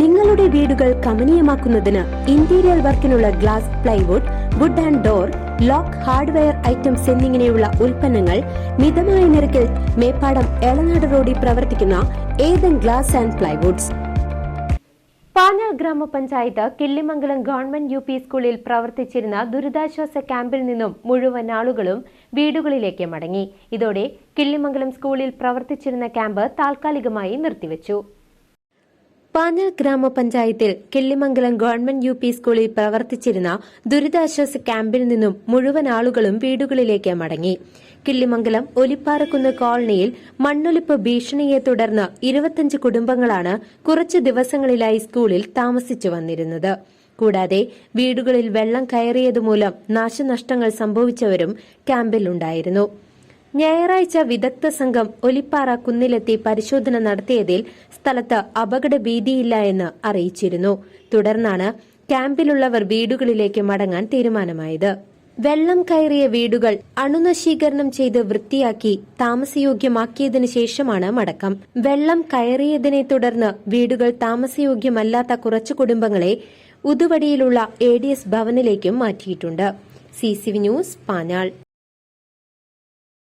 നിങ്ങളുടെ വീടുകൾ കമനീയമാക്കുന്നതിന് interior വർക്കിനുള്ള glass plywood wood and door lock hardware items എന്നിങ്ങനെയുള്ള ഉൽപ്പന്നങ്ങൾ മിതമായ നിരക്കിൽ മേപ്പാടം എളനാട് റോഡിൽ പ്രവർത്തിക്കുന്ന Ethan glass and plywoods. Panjal ഗ്രാമപഞ്ചായത്ത് കിള്ളിമംഗലം ഗവൺമെന്റ് യു പി സ്കൂളിൽ പ്രവർത്തിച്ചിരുന്ന ദുരിതാശ്വാസ ക്യാമ്പിൽ നിന്നും മുഴുവൻ ആളുകളും വീടുകളിലേക്ക് മടങ്ങി. ഇതോടെ കിള്ളിമംഗലം സ്കൂളിൽ പ്രവർത്തിച്ചിരുന്ന ക്യാമ്പ് താൽക്കാലികമായി നിർത്തിവച്ചു. പാഞ്ഞാൾ ഗ്രാമപഞ്ചായത്തിൽ കിള്ളിമംഗലം ഗവൺമെന്റ് യു പി സ്കൂളിൽ പ്രവർത്തിച്ചിരുന്ന ദുരിതാശ്വാസ ക്യാമ്പിൽ നിന്നും മുഴുവൻ ആളുകളും വീടുകളിലേക്ക് മടങ്ങി. കിള്ളിമംഗലം ഒലിപ്പാറക്കുന്ന് കോളനിയിൽ മണ്ണൊലിപ്പ് ഭീഷണിയെ തുടർന്ന് ഇരുപത്തിയഞ്ച് കുടുംബങ്ങളാണ് കുറച്ച് ദിവസങ്ങളിലായി സ്കൂളിൽ താമസിച്ചു വന്നിരുന്നത്. കൂടാതെ വീടുകളിൽ വെള്ളം കയറിയതുമൂലം നാശനഷ്ടങ്ങൾ സംഭവിച്ചവരും ക്യാമ്പിലുണ്ടായിരുന്നു. ഞായറാഴ്ച വിദഗ്ധ സംഘം ഒലിപ്പാറ കുന്നിലെത്തി പരിശോധന നടത്തിയതിൽ സ്ഥലത്ത് അപകട ഭീതിയില്ല എന്ന് അറിയിച്ചിരുന്നു. തുടർന്നാണ് ക്യാമ്പിലുള്ളവർ വീടുകളിലേക്ക് മടങ്ങാൻ തീരുമാനമായത്. വെള്ളം കയറിയ വീടുകൾ അണുനശീകരണം ചെയ്ത് വൃത്തിയാക്കി താമസയോഗ്യമാക്കിയതിനു ശേഷമാണ് മടക്കം. വെള്ളം കയറിയതിനെ തുടർന്ന് വീടുകൾ താമസയോഗ്യമല്ലാത്ത കുറച്ചു കുടുംബങ്ങളെ ഉതുവടിയിലുള്ള എ ഡി എസ് ഭവനിലേക്കും മാറ്റിയിട്ടുണ്ട്. C C V news Panjal.